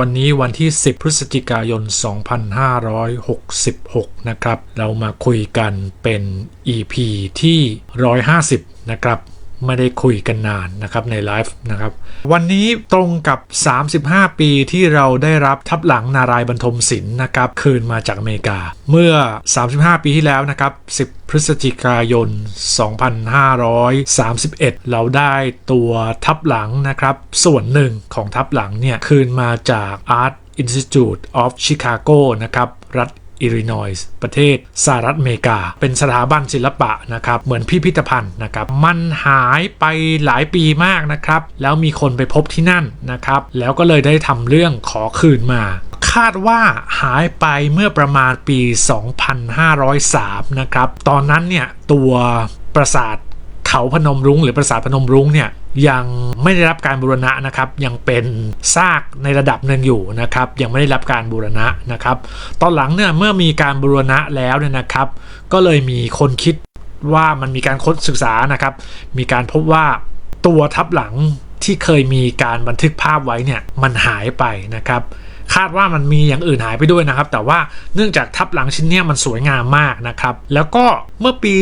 วันนี้วันที่ 10 พฤศจิกายน 2566 นะครับ เรามาคุยกันเป็น EP ที่ 150 นะครับ ไม่ได้คุยกันนานนะครับในไลฟ์นะครับ วันนี้ตรงกับ 35 ปีที่เราได้รับทับหลังนารายบรรทมศิลป์นะครับคืนมาจากอเมริกา เมื่อ 35 ปีที่แล้วนะครับ 10 พฤศจิกายน 2531 เราได้ตัวทับหลังนะครับ ส่วนหนึ่งของทับหลังเนี่ย คืนมาจาก Art Institute of Chicago นะครับรัฐ อิลลินอยส์ประเทศสหรัฐอเมริกา เป็นสถาบันศิลปะนะครับ เหมือนพิพิธภัณฑ์นะครับ มันหายไปหลายปีมากนะครับ แล้วมีคนไปพบที่นั่นนะครับ แล้วก็เลยได้ทำเรื่องขอคืนมาคาดว่าหายไปเมื่อประมาณปี 2503 นะครับ ตอนนั้นเนี่ยตัวปราสาท เขาพนมรุ้งหรือปราสาทพนมรุ้งเนี่ยยังไม่ได้รับการบูรณะนะครับยังเป็นซากในระดับหนึ่งอยู่นะครับยังไม่ได้รับการบูรณะนะครับตอนหลังเนี่ยเมื่อมีการบูรณะแล้วเนี่ยนะครับ ก็เลยมีคนคิดว่ามันมีการค้นศึกษานะครับ มีการพบว่าตัวทับหลังที่เคยมีการบันทึกภาพไว้เนี่ยมันหายไปนะครับ คาดว่ามันมีอย่างอื่นหายไปด้วยนะครับ แต่ว่าเนื่องจากทับหลังชิ้นนี้มันสวยงามมากนะครับ แล้วก็เมื่อปี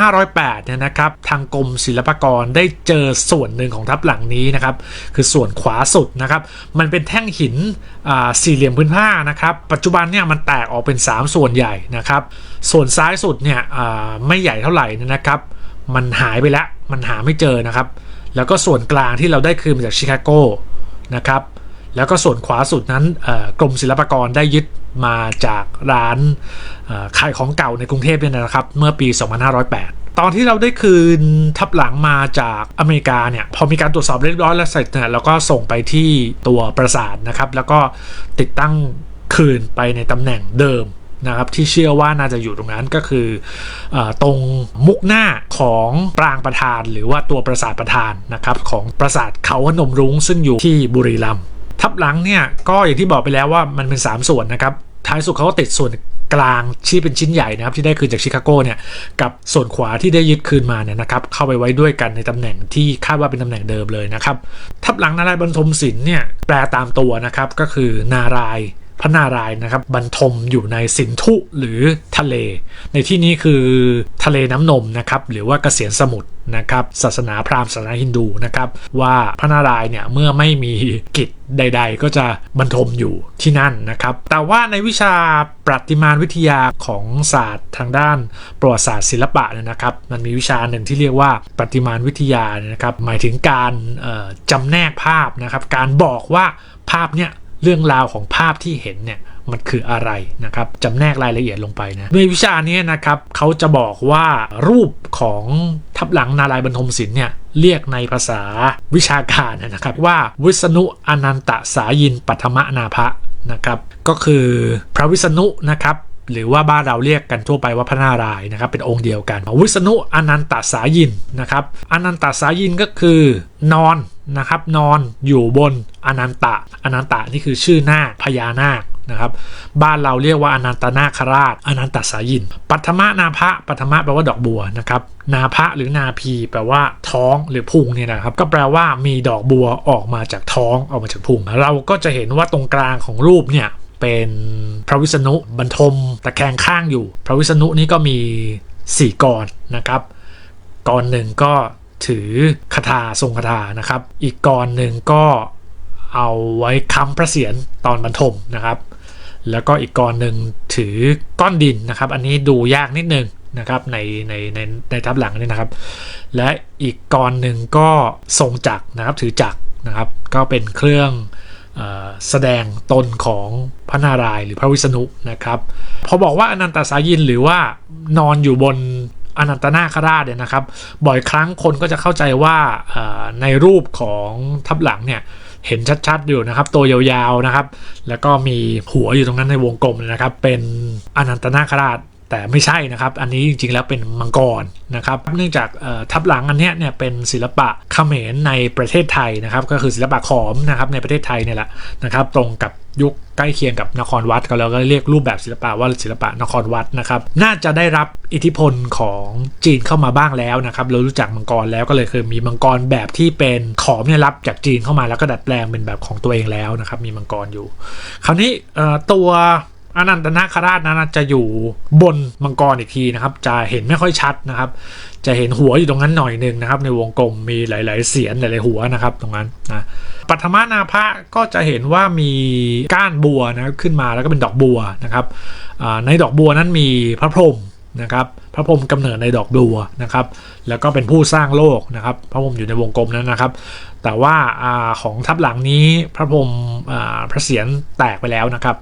2508 เนี่ยนะครับ ทางกรมศิลปากรได้เจอส่วนหนึ่งของทับหลังนี้นะครับ คือส่วนขวาสุดนะครับ มันเป็นแท่งหินสี่เหลี่ยมพื้นผ้านะครับ ปัจจุบันเนี่ยมันแตกออกเป็น 3 ส่วนใหญ่นะครับ ส่วนซ้ายสุดเนี่ยไม่ใหญ่เท่าไหร่นะครับ มันหายไปแล้ว มันหาไม่เจอนะครับ แล้วก็ส่วนกลางที่เราได้คืนมาจากชิคาโกนะครับ แล้วก็ส่วนขวาสุดนั้นกรมศิลปากรได้ยึดมาจากร้านขายของเก่าในกรุงเทพเนี่ยนะครับ เมื่อปี 2508 ตอนที่เราได้คืนทับหลังมาจากอเมริกาเนี่ย พอมีการตรวจสอบเรียบร้อยแล้วเสร็จเนี่ยเราก็ส่งไปที่ตัวปราสาทนะครับ แล้วก็ติดตั้งคืนไปในตำแหน่งเดิมนะครับที่เชื่อว่าน่าจะอยู่ตรงนั้นก็คืออตรงมุกหน้าของปรางประธาน หรือว่าตัวปราสาทประธานนะครับของปราสาทเขาพนมรุ้งซึ่งอยู่ที่บุรีรัมย์ หลังเนี่ยก็อย่างที่บอกไปแล้วว่ามันเป็น 3 ส่วนนะครับท้ายสุดเขาก็ติดส่วนกลางที่เป็นชิ้นใหญ่นะครับที่ได้คืนจากชิคาโกเนี่ยกับส่วนขวาที่ได้ยึดคืนมาเนี่ยนะครับเข้าไปไว้ด้วยกันในตำแหน่งที่คาดว่าเป็นตำแหน่งเดิมเลยนะครับทับหลังนารายบรรทมศิลป์เนี่ยแปลตามตัวนะครับก็คือ นาราย พระนารายณ์นะครับบรรทมอยู่ในสินธุหรือทะเล ในที่นี้คือทะเลน้ำนมนะครับหรือว่าเกษียณสมุทรนะครับศาสนาพราหมณ์ศาสนาฮินดูนะครับว่าพระนารายณ์เนี่ยเมื่อไม่มีกิจใด ๆ ก็จะบรรทมอยู่ที่นั่นนะครับ แต่ว่าในวิชาประติมานวิทยาของศาสตร์ทางด้านประวัติศาสตร์ศิลปะเนี่ยนะครับ มันมีวิชาหนึ่งที่เรียกว่าประติมานวิทยานะครับ หมายถึงการจำแนกภาพนะครับ การบอกว่าภาพเนี่ย เรื่องราวของภาพที่เห็นเนี่ยมันคืออะไรนะครับจำแนกรายละเอียดลงไปนะในวิชานี้นะครับเขาจะบอกว่ารูปของทับหลังนารายบรรทมศิลป์เนี่ยเรียกในภาษาวิชาการนะครับว่าวิษณุอนันตสายินปัทมนาภะนะครับก็คือพระวิษณุนะครับหรือว่าบ้านเราเรียกกันทั่วไปว่าพระนารายณ์นะครับเป็นองค์เดียวกัน วิษณุอนันตสายินนะครับอนันตสายินก็คือนอน นะครับนอนอยู่บนอนันตะ อนันตะนี่คือชื่อหน้าพญานาคนะครับบ้านเราเรียกว่าอนันตนาคราช อนันตสายิน ปัทมนาภะปัทมะแปลว่าดอกบัวนะครับนาภะหรือนาพีแปลว่าท้องหรือพุงเนี่ยนะครับก็แปลว่ามีดอกบัวออกมาจากท้องออกมาจากพุง เราก็จะเห็นว่าตรงกลางของรูปเนี่ยเป็นพระวิษณุบรรทมตะแคงข้างอยู่ พระวิษณุนี่ก็มีสี่กรนะครับกรหนึ่งก็ ถือคาถาทรงคาถานะครับ อีกกรหนึ่งก็เอาไว้ค้ำพระเศียรตอนบรรทมนะครับ แล้วก็อีกกรหนึ่งถือก้อนดินนะครับ อันนี้ดูยากนิดนึงนะครับในในในในทับหลังนี่นะครับ และอีกกรหนึ่งก็ทรงจักรนะครับถือจักรนะครับ ก็เป็นเครื่องแสดงตนของพระนารายณ์หรือพระวิษณุนะครับ พอบอกว่าอนันตสายินหรือว่านอนอยู่บน อนันตนาคราชเนี่ยนะครับ บ่อยครั้งคนก็จะเข้าใจว่าในรูปของทับหลังเนี่ยเห็นชัดๆอยู่นะครับ ตัวยาวๆนะครับ แล้วก็มีหัวอยู่ตรงนั้นในวงกลมนะครับ เป็นอนันตนาคราชแต่ไม่ใช่นะครับ อันนี้จริงๆแล้วเป็นมังกรนะครับ เนื่องจากทับหลังอันนี้เนี่ยเป็นศิลปะเขมรในประเทศไทยนะครับ ก็คือศิลปะขอมนะครับในประเทศไทยเนี่ยแหละนะครับ ตรงกับ ยุคใกล้เคียงกับนครวัดก็แล้วก็เรียกรูปแบบศิลปะว่าศิลปะนครวัดนะครับน่าจะได้รับอิทธิพลของจีนเข้ามาบ้างแล้วนะครับเรารู้จักมังกรแล้วก็เลยคือมีมังกรแบบที่เป็นขอเนี่ยรับจากจีนเข้ามาแล้วก็ดัดแปลงเป็นแบบของตัวเองแล้วนะครับมีมังกรอยู่ คราวนี้ตัว อนันตนาคราชนั้นจะอยู่บนมังกรอีกทีนะครับ จะเห็นไม่ค่อยชัดนะครับ จะเห็นหัวอยู่ตรงนั้นหน่อยหนึ่งนะครับ ในวงกลมมีหลาย ๆ เสียนหลาย ๆ หัวนะครับ ตรงนั้นนะปัทมานาภะก็จะเห็นว่ามีก้านบัวนะขึ้นมาแล้วก็เป็นดอกบัวนะครับในดอกบัวนั้นมีพระพรหมนะครับพระพรหมกำเนิดในดอกบัวนะครับ แล้วก็เป็นผู้สร้างโลกนะครับ พระพรหมอยู่ในวงกลมนั้นนะครับ แต่ว่าอของทับหลังนี้พระพรหมพระเศียรแตกไปแล้วนะครับ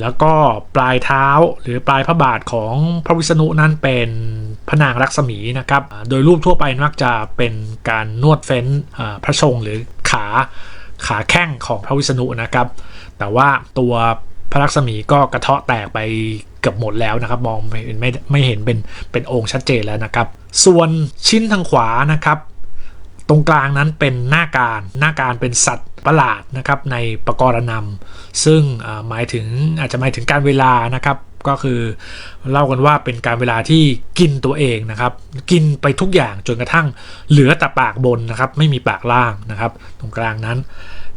แล้วก็ปลายเท้าหรือปลายพระบาทของพระวิษณุนั้นเป็นพระนางรักษมีนะครับ โดยรูปทั่วไปมักจะเป็นการนวดเฟ้นพระชงหรือขาขาแข้งของพระวิษณุนะครับ แต่ว่าตัวพระลักษมีก็กระเทาะแตกไปเกือบหมดแล้วนะครับ มองไม่ไม่ไม่เห็นเป็นเป็นองค์ชัดเจนแล้วนะครับ ส่วนชิ้นทางขวานะครับ ตรงกลางนั้นเป็นหน้าการ หน้าการเป็นสัตว์ประหลาดนะครับในปกรณำซึ่งหมายถึงอาจจะหมายถึงการเวลานะครับ ก็คือเล่ากันว่าเป็นการเวลาที่กินตัวเองนะครับ กินไปทุกอย่างจนกระทั่งเหลือแต่ปากบนนะครับ ไม่มีปากล่างนะครับ ตรงกลางนั้น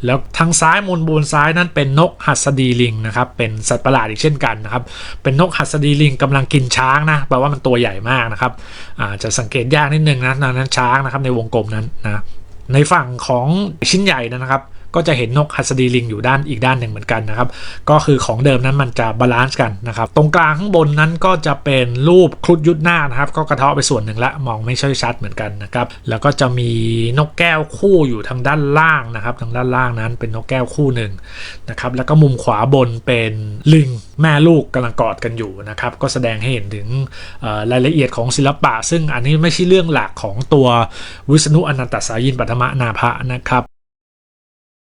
แล้วทางซ้ายมนบนซ้ายนั้นเป็นนกหัสดีลิงนะครับเป็นสัตว์ประหลาดอีกเช่นกันนะครับเป็นนกหัสดีลิงกำลังกินช้างนะแปลว่ามันตัวใหญ่มากนะครับอาจะสังเกตยากนิดนึงนะนั้นช้างนะครับในวงกลมนั้นนะในฝั่งของชิ้นใหญ่นะครับ ก็จะเห็นนกหัสดีลิงอยู่ด้านอีกด้านหนึ่งเหมือนกันนะครับ ก็คือของเดิมนั้นมันจะบาลานซ์กันนะครับ ตรงกลางข้างบนนั้นก็จะเป็นรูปครุฑยุทธนาคนะครับ ก็กระเทาะไปส่วนหนึ่งละมองไม่ช่ชัดเหมือนกันนะครับ แล้วก็จะมีนกแก้วคู่อยู่ทางด้านล่างนะครับ ทางด้านล่างนั้นเป็นนกแก้วคู่หนึ่งนะครับ แล้วก็มุมขวาบนเป็นลิงแม่ลูกกำลังกอดกันอยู่นะครับ ก็แสดงให้เห็นถึงรายละเอียดของศิลปะ ซึ่งอันนี้ไม่ใช่เรื่องหลักของตัววิษณุอนันตสายินปัทมนาภะนะครับ